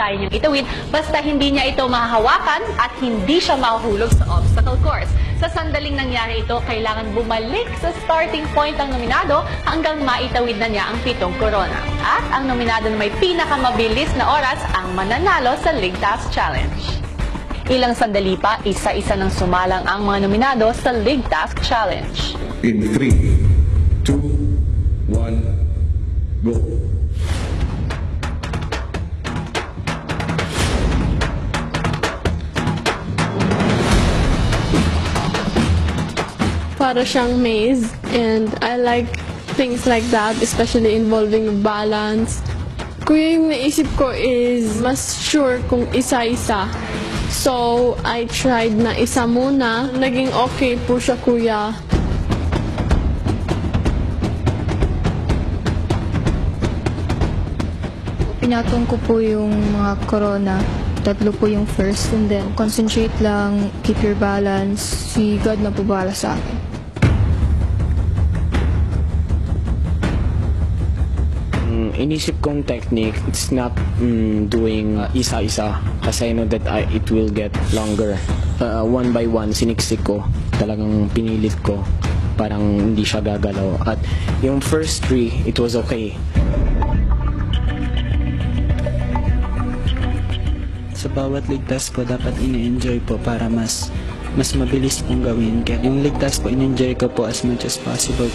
kaya niyang itawid basta hindi niya ito mahahawakan at hindi siya mahuhulog sa obstacle course. Sa sandaling nangyari ito, kailangan bumalik sa starting point ng nominado hanggang maitawid na niya ang pitong korona. At ang nominado na may pinakamabilis na oras ang mananalo sa League Task Challenge. Ilang sandali pa, isa-isa nang sumalang ang mga nominado sa League Task Challenge. In 3, 2, 1, go. Para siyang maze and I like things like that, especially involving balance. Kuya, yung naisip ko is mas sure kung isa-isa. So, I tried na isa muna. Naging okay po siya, kuya. Pinatong ko po yung mga corona. Tatlo po yung first and then concentrate lang, keep your balance. Si God na po bahala sa akin. Inisip kong technique, it's not mm, doing uh, isa-isa kasi I know that I, it will get longer. Uh, one by one, siniksik ko. Talagang pinilit ko. Parang hindi siya gagalaw. At yung first three, it was okay. sa bawat ligtas po dapat ini-enjoy po para mas mas mabilis pong gawin. Kaya yung ligtas po in-enjoy ko po as much as possible.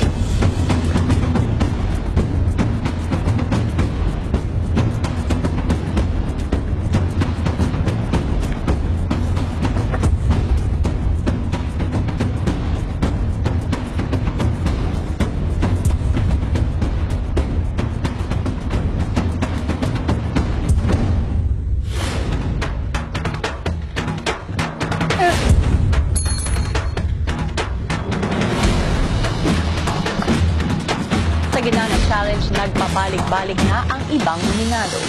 Gitna ng challenge, nagpabalik-balik na ang ibang nominado.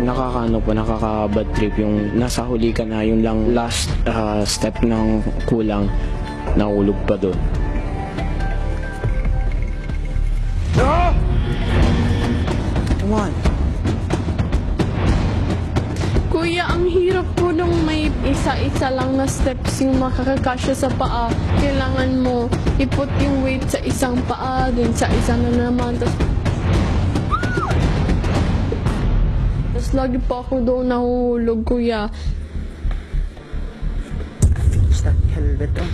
Nakakaano po, nakaka-bad trip yung nasa huli ka na, yung lang last uh, step ng kulang, nahulog pa doon. Isa-isa lang na steps yung makakakasya sa paa. Kailangan mo iput yung weight sa isang paa, din sa isa na naman. Tapos, Tapos lagi pa ako doon nahuhulog, kuya. Stop helmet oh.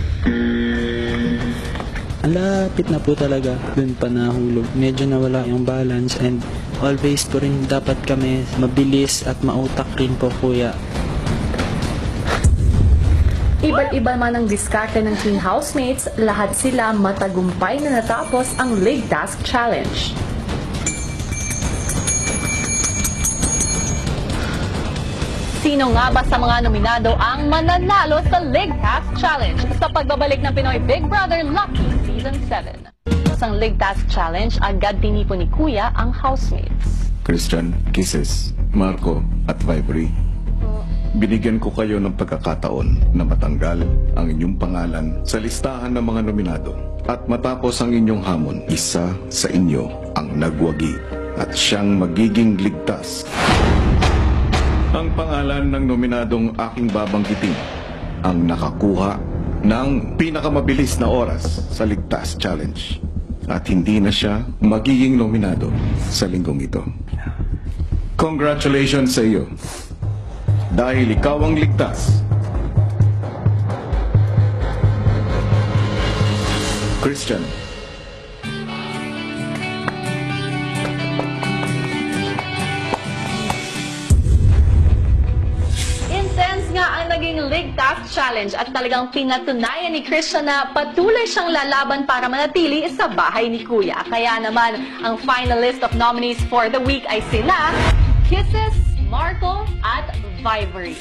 Ang lapit na po talaga. Dun pa nahulog. Medyo nawala yung balance and always po rin dapat kami mabilis at mautak rin po kuya. Iba't iba man ang diskarte ng team housemates, lahat sila matagumpay na natapos ang League Task Challenge. Sino nga ba sa mga nominado ang mananalo sa League Task Challenge sa pagbabalik ng Pinoy Big Brother Lucky Season 7? Sa League Task Challenge, agad tinipon ni Kuya ang housemates. Christian, Kisses, Marco, at Vibery. Binigyan ko kayo ng pagkakataon na matanggal ang inyong pangalan sa listahan ng mga nominado. At matapos ang inyong hamon, isa sa inyo ang nagwagi at siyang magiging ligtas. Ang pangalan ng nominadong aking babanggitin ang nakakuha ng pinakamabilis na oras sa Ligtas Challenge. At hindi na siya magiging nominado sa linggong ito. Congratulations sa iyo. Dahil ikaw ang ligtas. Christian, Intense nga ang naging League Task Challenge at talagang pinatunayan ni Christian na patuloy siyang lalaban para manatili sa bahay ni Kuya. Kaya naman, ang final list of nominees for the week ay sina Kisses, Marco, at Vibery.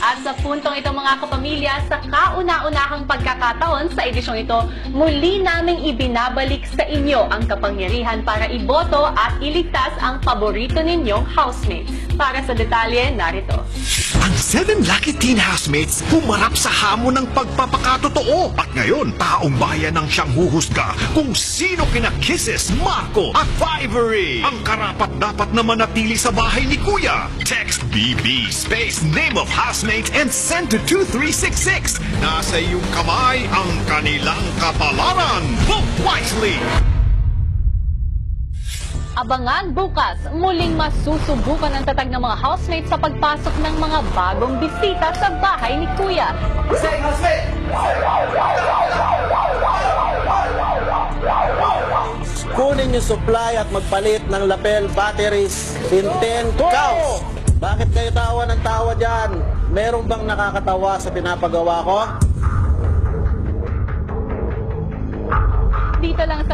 At sa puntong ito mga kapamilya, sa kauna-unahang pagkakataon sa edisyong ito, muli naming ibinabalik sa inyo ang kapangyarihan para iboto at iligtas ang paborito ninyong housemate. Para sa detalye, narito. Ang 7 Lucky Teen Housemates humarap sa hamon ng pagpapakatotoo. At ngayon, taong bayan ang siyang huhusga kung sino kina Kisses, Marco at Ivory. Ang karapat dapat na manatili sa bahay ni Kuya. Text BB space name of housemate and send to 2366. Nasa iyong kamay ang kanilang kapalaran. Vote wisely! Abangan bukas, muling masusubukan ang tatag ng mga housemates sa pagpasok ng mga bagong bisita sa bahay ni Kuya. Kunin yung supply at magpalit ng lapel batteries in 10 cows. Bakit kayo tawa ng tawa dyan? Meron bang nakakatawa sa pinapagawa ko? Dito lang sa